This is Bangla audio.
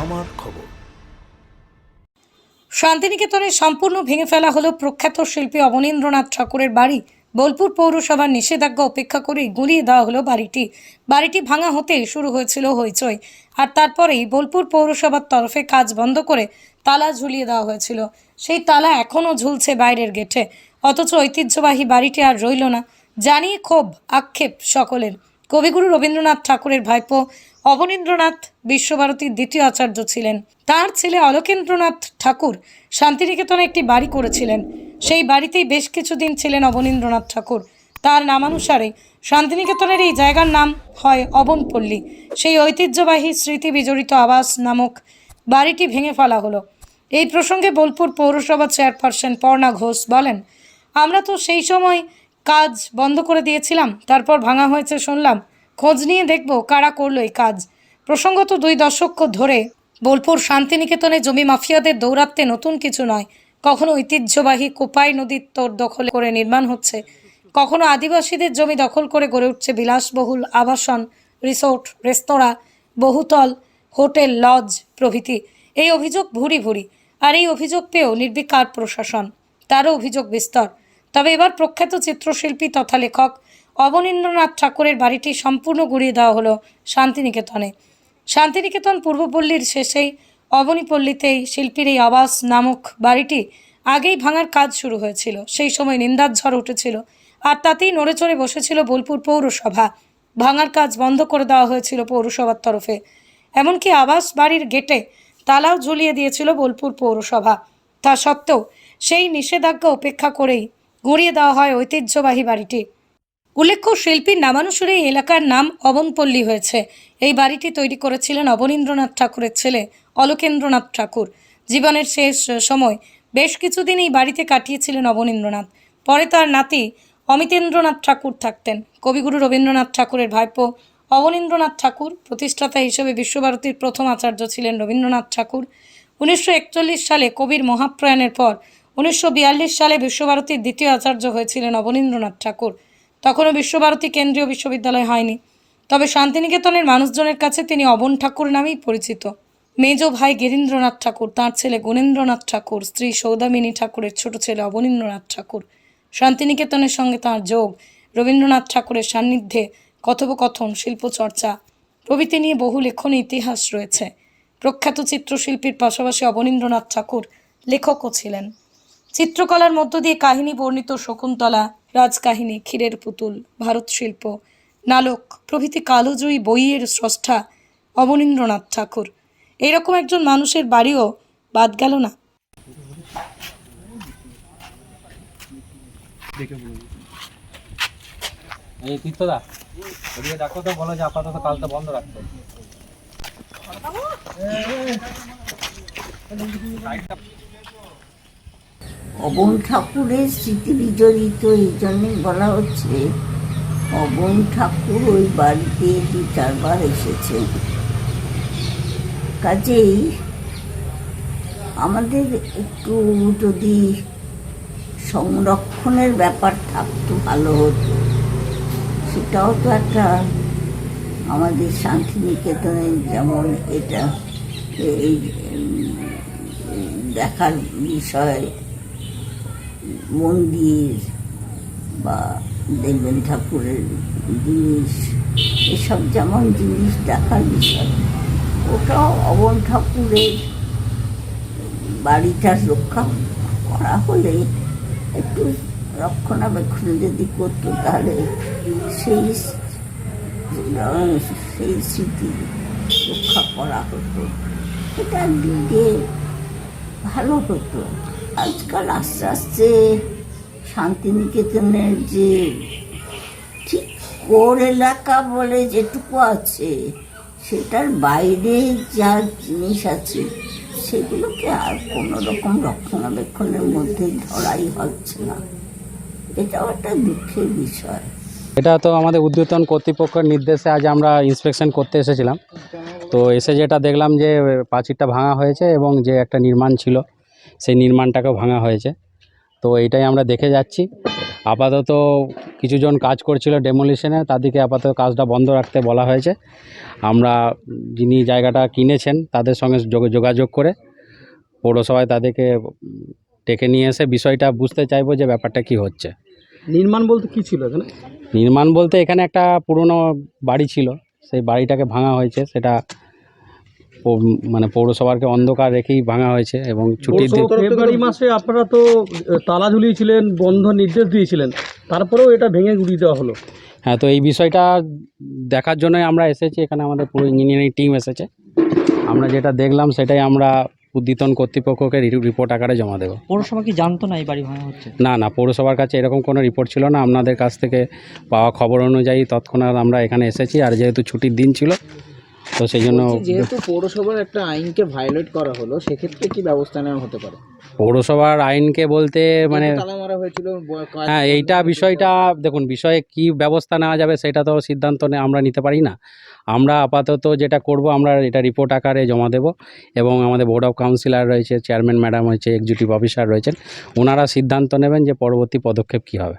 আমার খবর। শান্তিনিকেতনে সম্পূর্ণ ভেঙে ফেলা হলো প্রখ্যাত শিল্পী অবনীন্দ্রনাথ ঠাকুরের বাড়ি। বোলপুর পৌরসভার নিষেধাজ্ঞা উপেক্ষা করে গুলিয়ে দেওয়া হলো বাড়িটি। বাড়িটি ভাঙা হতে শুরু হয়েছিল হইচই। আর তারপরেই বোলপুর পৌরসভার তরফে কাজ বন্ধ করে তালা ঝুলিয়ে দেওয়া হয়েছিল। সেই তালা এখনও ঝুলছে বাইরের গেটে। অথচ ঐতিহ্যবাহী বাড়িটি আর রইল না। জানিয়ে ক্ষোভ, আক্ষেপ সকলের। কবিগুরু রবীন্দ্রনাথ ঠাকুরের ভাইপো অবনীন্দ্রনাথ বিশ্বভারতীর দ্বিতীয় আচার্য ছিলেন। তার ছেলে অলোকেন্দ্রনাথ ঠাকুর শান্তিনিকেতনে একটি বাড়ি করেছিলেন। সেই বাড়িতেই বেশ কিছুদিন ছিলেন অবনীন্দ্রনাথ ঠাকুর। তার নামানুসারে শান্তিনিকেতনের এই জায়গার নাম হয় অবনপল্লী। সেই ঐতিহ্যবাহী স্মৃতি বিজড়িত আবাস নামক বাড়িটি ভেঙে ফেলা হলো। এই প্রসঙ্গে বোলপুর পৌরসভা চেয়ারপারসন পর্ণা ঘোষ বলেন, আমরা তো সেই সময় কাজ বন্ধ করে দিয়েছিলাম, তারপর ভাঙা হয়েছে শুনলাম। খোঁজ নিয়ে দেখব কারা করল এই কাজ। প্রসঙ্গত দুই দশক ধরে বোলপুর শান্তিনিকেতনে জমি মাফিয়াদের দৌরাত্মে নতুন কিছু নয়। কখনো ঐতিহ্যবাহী কোপাই নদীর তোর দখল করে নির্মাণ হচ্ছে। কখনো আদিবাসীদের জমি দখল করে গড়ে উঠছে বিলাসবহুল আবাসন, রিসোর্ট, রেস্তোরাঁ, বহুতল, হোটেল, লজ প্রভৃতি। এই অভিযোগ ভুরি ভুরি। আর এই অভিযোগ পেয়েও নির্বিকার প্রশাসন। তারও অভিযোগ বিস্তর। তবে এবার প্রখ্যাত চিত্রশিল্পী তথা লেখক অবনীন্দ্রনাথ ঠাকুরের বাড়িটি সম্পূর্ণ গুড়িয়ে দেওয়া হলো শান্তিনিকেতনে। শান্তিনিকেতন পূর্বপল্লীর শেষেই অবনীপল্লীতেই শিল্পীর এই আবাস নামক বাড়িটি আগেই ভাঙার কাজ শুরু হয়েছিল। সেই সময় নিন্দার ঝড় উঠেছিল আর তাতেই নড়ে চড়ে বসেছিল বোলপুর পৌরসভা। ভাঙার কাজ বন্ধ করে দেওয়া হয়েছিল পৌরসভার তরফে। এমনকি আবাস বাড়ির গেটে তালাও ঝুলিয়ে দিয়েছিল বোলপুর পৌরসভা। তা সত্ত্বেও সেই নিষেধাজ্ঞা উপেক্ষা করেই গুঁড়িয়ে দেওয়া হয় ঐতিহ্যবাহী বাড়িটি। উল্লেখ্য শিল্পীর নামানুসারে এই এলাকার নাম অবনপল্লী হয়েছে। এই বাড়িটি তৈরি করেছিলেন অবনীন্দ্রনাথ ঠাকুরের ছেলে অলোকেন্দ্রনাথ ঠাকুর। জীবনের শেষ সময় বেশ কিছুদিন এই বাড়িতে কাটিয়েছিলেন অবনীন্দ্রনাথ। পরে তার নাতি অমিতেন্দ্রনাথ ঠাকুর থাকতেন। কবিগুরু রবীন্দ্রনাথ ঠাকুরের ভাইপো অবনীন্দ্রনাথ ঠাকুর, প্রতিষ্ঠাতা হিসেবে বিশ্বভারতীর প্রথম আচার্য ছিলেন রবীন্দ্রনাথ ঠাকুর। উনিশশো একচল্লিশ সালে কবির মহাপ্রয়াণের পর উনিশশো বিয়াল্লিশ সালে বিশ্বভারতীর দ্বিতীয় আচার্য হয়েছিলেন অবনীন্দ্রনাথ ঠাকুর। তখনও বিশ্বভারতী কেন্দ্রীয় বিশ্ববিদ্যালয় হয়নি। তবে শান্তিনিকেতনের মানুষজনের কাছে তিনি অবন ঠাকুর নামেই পরিচিত। মেজ ভাই গিরীন্দ্রনাথ ঠাকুর, তাঁর ছেলে গুণেন্দ্রনাথ ঠাকুর, স্ত্রী সৌদামিনী ঠাকুরের ছোট ছেলে অবনীন্দ্রনাথ ঠাকুর। শান্তিনিকেতনের সঙ্গে তাঁর যোগ। রবীন্দ্রনাথ ঠাকুরের সান্নিধ্যে কথোপকথন, শিল্পচর্চা প্রভৃতি নিয়ে বহু লেখনী ইতিহাস রয়েছে। প্রখ্যাত চিত্রশিল্পীর পাশাপাশি অবনীন্দ্রনাথ ঠাকুর লেখকও ছিলেন। চিত্রকলার মধ্য দিয়ে কাহিনী বর্ণিত শকুন্তলা রাজকাহিনী ক্ষীরের পুতুল ভারত শিল্প নালক প্রভৃতি কালোজয়ী বইয়ের স্রষ্টা অবনীন্দ্রনাথ ঠাকুর এরকম একজন মানুষের বাড়িও বাদ গেল না এই তীর্থদা ওদিকে ডাকো তো বলো যে আপাতত বন্ধ রাখতে অবন ঠাকুরের স্মৃতি বিজড়িত, এই জন্যই বলা হচ্ছে, অবন ঠাকুর ওই বাড়িতে দু চারবার এসেছে। কাজেই আমাদের একটু যদি সংরক্ষণের ব্যাপার থাকতো, ভালো হতো। সেটাও তো একটা আমাদের শান্তিনিকেতনে যেমন এটা, এই দেখার বিষয়। মন্দির বা দেবেন ঠাকুরের জিনিস, এসব যেমন জিনিস দেখার বিষয়। ওটাও অবন ঠাকুরের বাড়িটা রক্ষা করা হলে একটু রক্ষণাবেক্ষণ যদি করতো, তাহলে সেই সেই স্মৃতি রক্ষা করা হতো। এটা দিকে ভালো হতো। আজকাল আস্তে আস্তে শান্তিনিকেতনের যে ঠিক কোর এলাকা বলে যেটুকু আছে, সেটার বাইরে যা জিনিস আছে, সেগুলোকে আর কোনো রকম রক্ষণাবেক্ষণের মধ্যে ধরাই হচ্ছে না। এটাও একটা দুঃখের বিষয়। এটা তো আমাদের উদ্যতন কর্তৃপক্ষের নির্দেশে আজ আমরা ইন্সপেকশন করতে এসেছিলাম। তো এসে যেটা দেখলাম যে প্রাচীরটা ভাঙা হয়েছে এবং যে একটা নির্মাণ ছিল সেই নির্মাণটাকেও ভাঙা হয়েছে। তো এটাই আমরা দেখে যাচ্ছি। আপাতত কিছুজন কাজ করছিল ডেমোলিশনে তাদেরকে আপাতত কাজটা বন্ধ রাখতে বলা হয়েছে। আমরা যিনি জায়গাটা কিনেছেন তাদের সঙ্গে যোগ- যোগাযোগ করে পৌরসভায় তাদেরকে ডেকে নিয়ে এসে বিষয়টা বুঝতে চাইব যে ব্যাপারটা কি হচ্ছে। নির্মাণ বলতে কি ছিল এখানে? নির্মাণ বলতে এখানে একটা পুরনো বাড়ি ছিল। সেই বাড়িটাকে ভাঙা হয়েছে সেটা মানে পৌরসভাকে অন্ধকার রেখেই ভাঙা হয়েছে এবং ছুটির দিন ফেব্রুয়ারি মাসে আপনারা তো তালা ঝুলিয়েছিলেন বন্ধ নির্দেশ দিয়েছিলেন। তারপরেও এটা ভেঙে গুড়িয়ে দেওয়া হলো। হ্যাঁ তো এই বিষয়টা দেখার জন্যই আমরা এসেছি। এখানে আমাদের পুরো ইঞ্জিনিয়ারিং টিম এসেছে। আমরা যেটা দেখলাম সেটাই আমরা উদ্যতন কর্তৃপক্ষকে রিপোর্ট আকারে জমা দেবো। পৌরসভা কি জানতো না এই বাড়ি ভাঙা হচ্ছে? না না পৌরসভার কাছে এরকম কোনো রিপোর্ট ছিল না। আপনাদের কাছ থেকে পাওয়া খবর অনুযায়ী তৎক্ষণাৎ আমরা এখানে এসেছি। আর যেহেতু ছুটির দিন ছিল তো সেই জন্য যেহেতু পৌরসভার একটা আইনকে ভায়োলেট করা হলো সেক্ষেত্রে কি ব্যবস্থা নেওয়া হতে পারে? পৌরসভার আইনকে বলতে মানে মারা হয়েছিল হ্যাঁ এইটা বিষয়টা দেখুন বিষয়ে কি ব্যবস্থা নেওয়া যাবে সেটা তো সিদ্ধান্ত আমরা নিতে পারি না। আমরা আপাতত যেটা করব আমরা এটা রিপোর্ট আকারে জমা দেব এবং আমাদের বোর্ড অফ কাউন্সিলর রয়েছে চেয়ারম্যান ম্যাডাম হয়েছে এক্সিকিউটিভ অফিসার রয়েছেন ওনারা সিদ্ধান্ত নেবেন যে পরবর্তী পদক্ষেপ কী হবে।